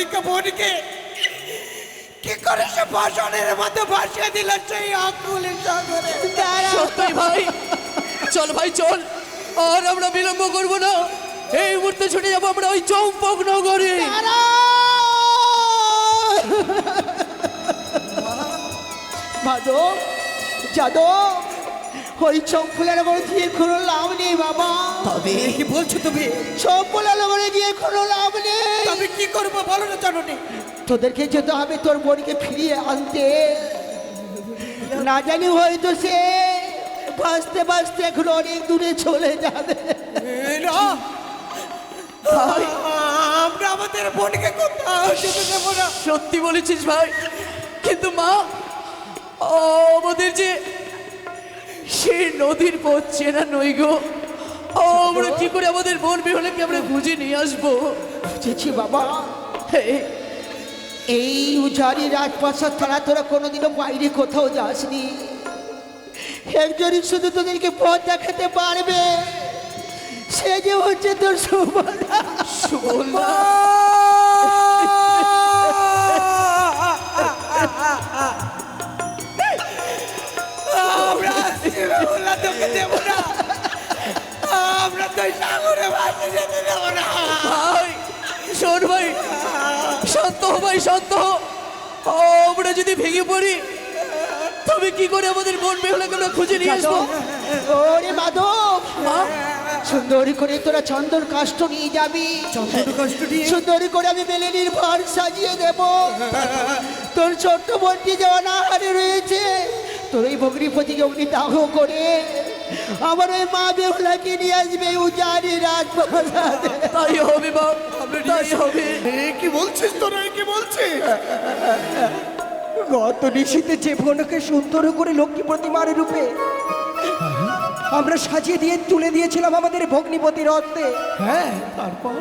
রাধিকা বোনকে। কি করে সে ভাষণের মধ্যে ভাসিয়ে দিল সেই আকুলের সাগরে? সত্যই ভাই চল ভাই চল। আর আমরা বিলম্ব করব না। এই মুহূর্তে ছুটে যাব আমরা ওই চম্পক নগরে। মাধব যাদব ওই চম্পুলার বড় দিয়ে কোনো লাভ নেই বাবা। তবে কি বলছো তুমি? চম্পুলার বড় গিয়ে কোনো লাভ নেই। তবে কি করব বলো না জানো তোদেরকে যেতে হবে তোর বোনকে ফিরিয়ে আনতে। না জানি হয়তো সে বাঁচতে বাঁচতে এখন অনেক দূরে চলে যাবে। না। আমরা আমাদের বোনকে কোথাও যেতে দেবো না। সত্যি বলেছিস ভাই। কিন্তু মা আমাদের যে সেই নদীর পথ চেনা নই গো। আমরা কি করে আমাদের বোন বেহলাকে আমরা খুঁজে নিয়ে আসব? বুঝেছি বাবা। এই, এই উজারি রাজপ্রাসাদ ছাড়া তোরা কোনোদিনও বাইরে কোথাও যাসনি। একজনই শুধু তোদেরকে পথ দেখাতে পারবে। সে যে হচ্ছে তোর সুবর্ণা। সুবর্ণা। আমরা সাগরে ভাসে যেতে দেবো না? ভাই শোন ভাই শান্ত হো ভাই শান্ত হো আমরা যদি ভেঙে পড়ি তবে কি করে আমাদের বোন বেহলাকে আমরা খুঁজে নিয়ে আসব? ওরে মাধব। মা? সুন্দরী করে তোরা চন্দন কাষ্ট নিয়ে যাবি। সুন্দরী করে আমি মেলেনির ভার সাজিয়ে দেব। তোর ছোট্ট বোনটি যে অনাহারে রয়েছে। তোর ওই ভগ্নিপতিকে অগ্নি দাহ করে আমার ওই মা বেহুলাকে নিয়ে আসবে উজানি রাজপ্রাসাদে তাই হবে বাপ তাই হবে। কি বলছিস তোরা কি বলছিস? গত নিশীতে যে বোনকে সুন্দর করে লক্ষ্মী প্রতিমার রূপে আমরা সাজিয়ে দিয়ে তুলে দিয়েছিলাম আমাদের ভগ্নিপতির অর্থে হ্যাঁ তারপর?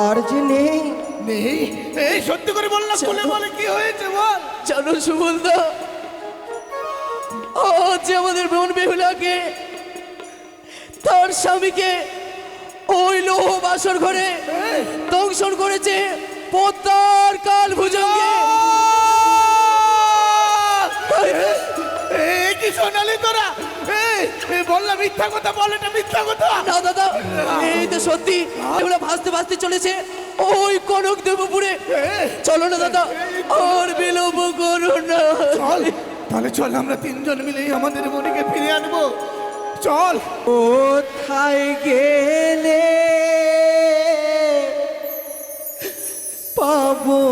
আর যে নেই। নেই? এই সত্যি করে বললাম বলে বলে কি হয়েছে বল? চলো সুবলদা ও যে আমাদের বোন বেহুলাকে তার স্বামীকে ওই লৌহ বাসর ঘরে দংশন করেছে পদ্মার কাল ভুজঙ্গে। কি শোনালি তোরা? বললাম মিথ্যা কথা বল এটা মিথ্যা কথা। না দাদা এই তো সত্যি এগুলো ভাসতে ভাসতে চলেছে ওই কনক দেবপুরে। চলো না দাদা আর বিলম্ব করো না। তাহলে চল, আমরা তিনজন মিলেই আমাদের মনিকে ফিরে আনব। চল। কোথায় গেলে পাবো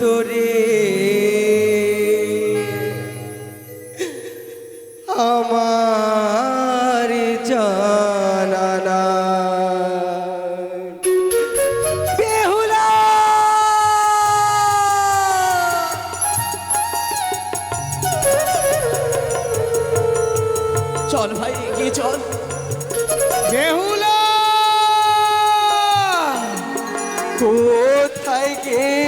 তোরে? আমার চল ভাই এগিয়ে চল। বেহুলা! কোথায় গেলে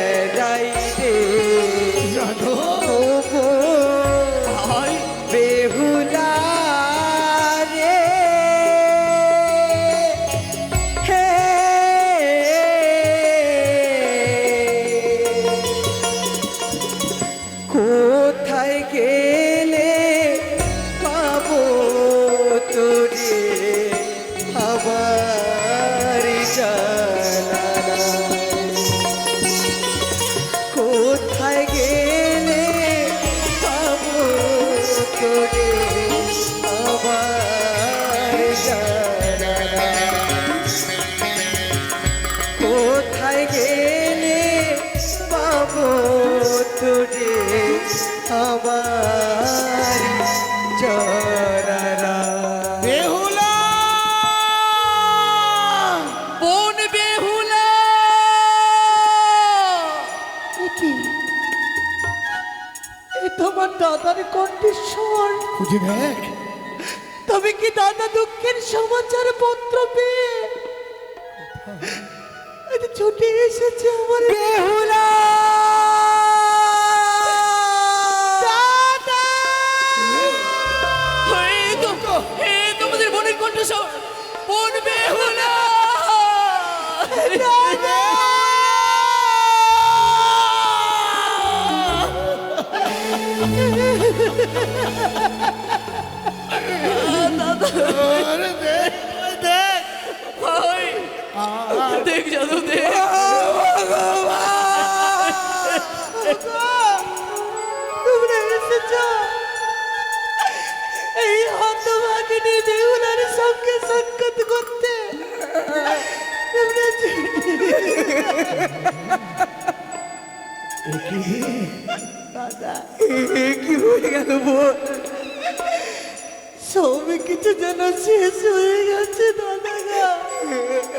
কোথায় গেলে পাবো তোরে? আবার জানা বেহুলা! বোন বেহুলা! কি তোমার দাদার দেখ। দাদা দুঃখের সমাচার পত্র পেয়ে। ছুটি এসেছে আমার বেহুলা! দেখ জাদু দেখ তোমরা এসেছ এই হতভাগিনী বেহুলার সঙ্গে সাক্ষাৎ করতে তোমরা দাদা কি হয়ে গেল বোন সবই কিছু যেন শেষ হয়ে গেছে দাদা